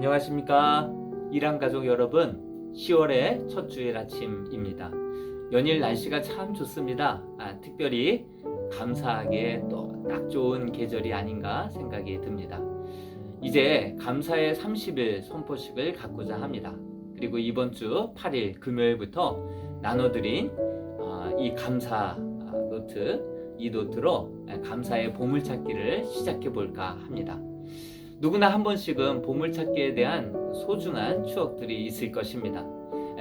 안녕하십니까. 일한 가족 여러분, 10월의 첫 주일 아침입니다. 연일 날씨가 참 좋습니다. 아, 특별히 감사하게 또 딱 좋은 계절이 아닌가 생각이 듭니다. 이제 감사의 30일 선포식을 갖고자 합니다. 그리고 이번 주 8일 금요일부터 나눠드린 아, 이 감사 아, 노트, 이 노트로 감사의 보물찾기를 시작해 볼까 합니다. 누구나 한 번씩은 보물찾기에 대한 소중한 추억들이 있을 것입니다.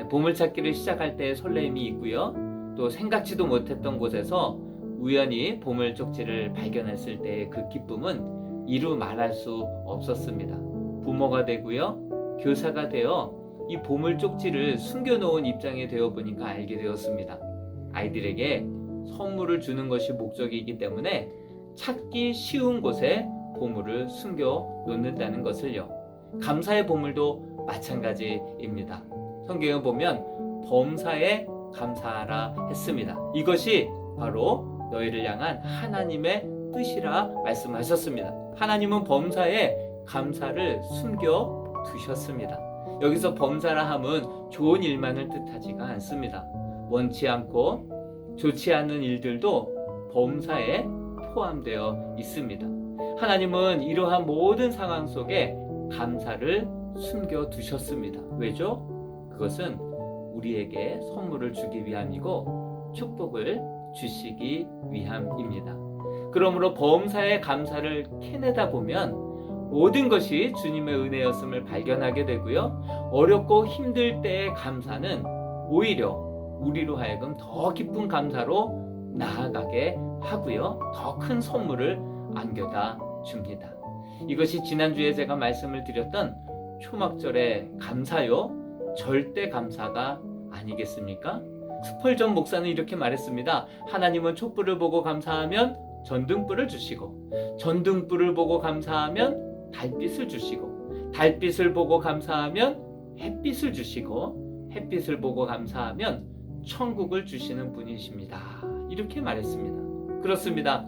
보물찾기를 시작할 때 설레임이 있고요. 또 생각지도 못했던 곳에서 우연히 보물 쪽지를 발견했을 때의 그 기쁨은 이루 말할 수 없었습니다. 부모가 되고요. 교사가 되어 이 보물 쪽지를 숨겨놓은 입장이 되어 보니까 알게 되었습니다. 아이들에게 선물을 주는 것이 목적이기 때문에 찾기 쉬운 곳에 보물을 숨겨 놓는다는 것을요. 감사의 보물도 마찬가지입니다. 성경에 보면 범사에 감사하라 했습니다. 이것이 바로 너희를 향한 하나님의 뜻이라 말씀하셨습니다. 하나님은 범사에 감사를 숨겨 두셨습니다. 여기서 범사라 함은 좋은 일만을 뜻하지가 않습니다. 원치 않고 좋지 않은 일들도 범사에 포함되어 있습니다. 하나님은 이러한 모든 상황 속에 감사를 숨겨 두셨습니다. 왜죠? 그것은 우리에게 선물을 주기 위함이고 축복을 주시기 위함입니다. 그러므로 범사의 감사를 캐내다 보면 모든 것이 주님의 은혜였음을 발견하게 되고요. 어렵고 힘들 때의 감사는 오히려 우리로 하여금 더 기쁜 감사로 나아가게 하고요. 더 큰 선물을 안겨다 줍니다. 이것이 지난주에 제가 말씀을 드렸던 초막절의 감사요. 절대 감사가 아니겠습니까? 스펄전 목사는 이렇게 말했습니다. 하나님은 촛불을 보고 감사하면 전등불을 주시고 전등불을 보고 감사하면 달빛을 주시고 달빛을 보고 감사하면 햇빛을 주시고 햇빛을 보고 감사하면 천국을 주시는 분이십니다. 이렇게 말했습니다. 그렇습니다.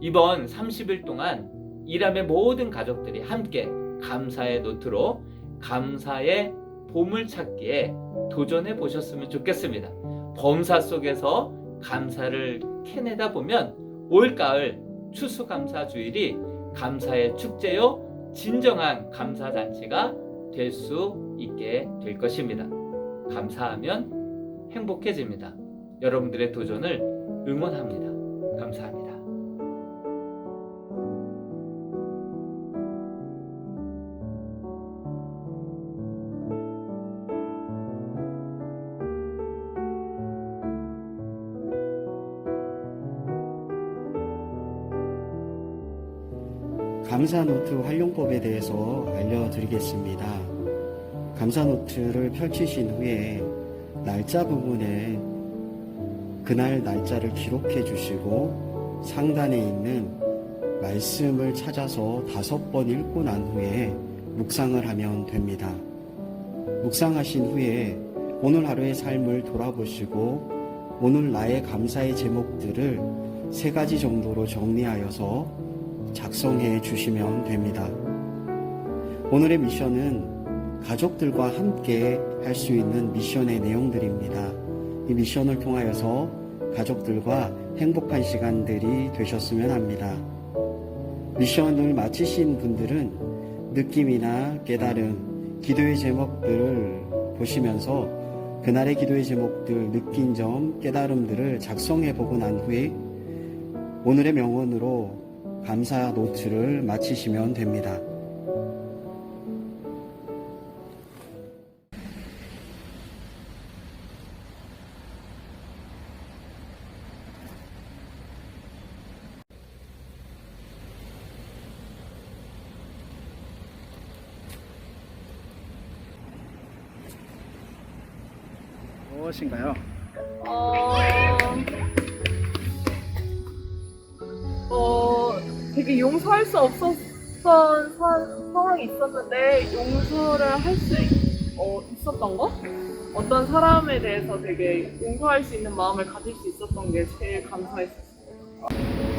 이번 30일 동안 이람의 모든 가족들이 함께 감사의 노트로 감사의 보물 찾기에 도전해 보셨으면 좋겠습니다. 범사 속에서 감사를 캐내다 보면 올가을 추수감사 주일이 감사의 축제요 진정한 감사 잔치가 될 수 있게 될 것입니다. 감사하면 행복해집니다. 여러분들의 도전을 응원합니다. 감사합니다. 감사노트 활용법에 대해서 알려드리겠습니다. 감사노트를 펼치신 후에 날짜 부분에 그날 날짜를 기록해 주시고 상단에 있는 말씀을 찾아서 다섯 번 읽고 난 후에 묵상을 하면 됩니다. 묵상하신 후에 오늘 하루의 삶을 돌아보시고 오늘 나의 감사의 제목들을 세 가지 정도로 정리하여서 작성해 주시면 됩니다. 오늘의 미션은 가족들과 함께 할 수 있는 미션의 내용들입니다. 이 미션을 통하여서 가족들과 행복한 시간들이 되셨으면 합니다. 미션을 마치신 분들은 느낌이나 깨달음, 기도의 제목들을 보시면서 그날의 기도의 제목들, 느낀 점, 깨달음들을 작성해 보고 난 후에 오늘의 명언으로 감사 노트를 마치시면 됩니다. 무엇인가요? 어, 되게 용서할 수 없었던 사- 상황이 있었는데 용서를 할수 어, 있었던 거? 어떤 사람에 대해서 되게 용서할 수 있는 마음을 가질 수 있었던 게 제일 감사했어요.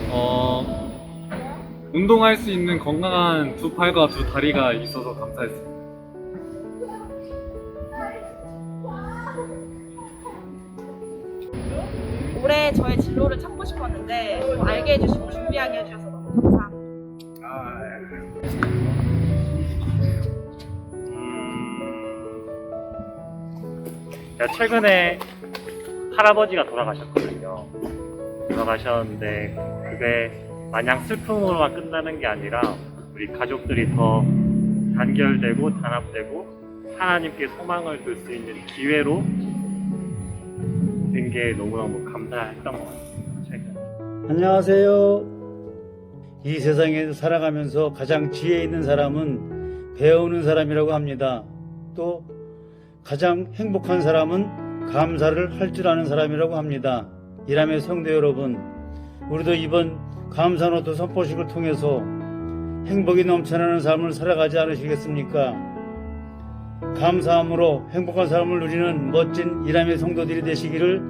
어, 운동할 수 있는 건강한 두 팔과 두 다리가 있어서 감사했습니다. 올해 저의 진로를 찾고 싶었는데 뭐 알게 해주시고 준비하게 해주셔서 제가 최근에 할아버지가 돌아가셨거든요. 돌아가셨는데 그게 마냥 슬픔으로만 끝나는 게 아니라 우리 가족들이 더 단결되고 단합되고 하나님께 소망을 둘 수 있는 기회로 된 게 너무너무 감사했던 것 같아요. 최근. 안녕하세요. 이 세상에서 살아가면서 가장 지혜 있는 사람은 배우는 사람이라고 합니다. 또 가장 행복한 사람은 감사를 할 줄 아는 사람이라고 합니다. 이람의 성도 여러분, 우리도 이번 감사노트 선포식을 통해서 행복이 넘쳐나는 삶을 살아가지 않으시겠습니까? 감사함으로 행복한 삶을 누리는 멋진 이람의 성도들이 되시기를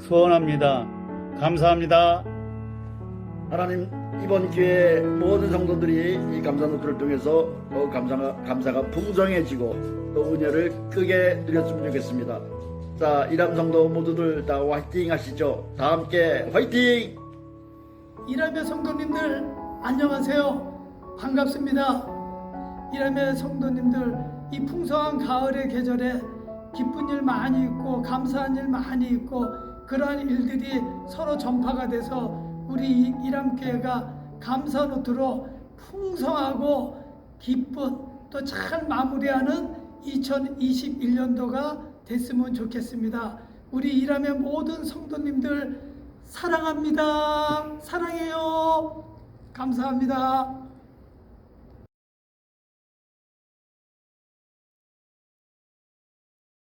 소원합니다. 감사합니다. 하나님 이번 기회에 모든 성도들이 이 감사 노트를 통해서 더 감사가, 감사가 풍성해지고 또 은혜를 크게 누렸으면 좋겠습니다. 자, 이람 성도 모두들 다 화이팅 하시죠. 다 함께 화이팅! 이라며 성도님들 안녕하세요. 반갑습니다. 이라며 성도님들 이 풍성한 가을의 계절에 기쁜 일 많이 있고 감사한 일 많이 있고 그러한 일들이 서로 전파가 돼서 우리 이- 이람교회가 감사 노트로 풍성하고 기쁜 또 잘 마무리하는 2021년도가 됐으면 좋겠습니다. 우리 이람의 모든 성도님들 사랑합니다. 사랑해요. 감사합니다.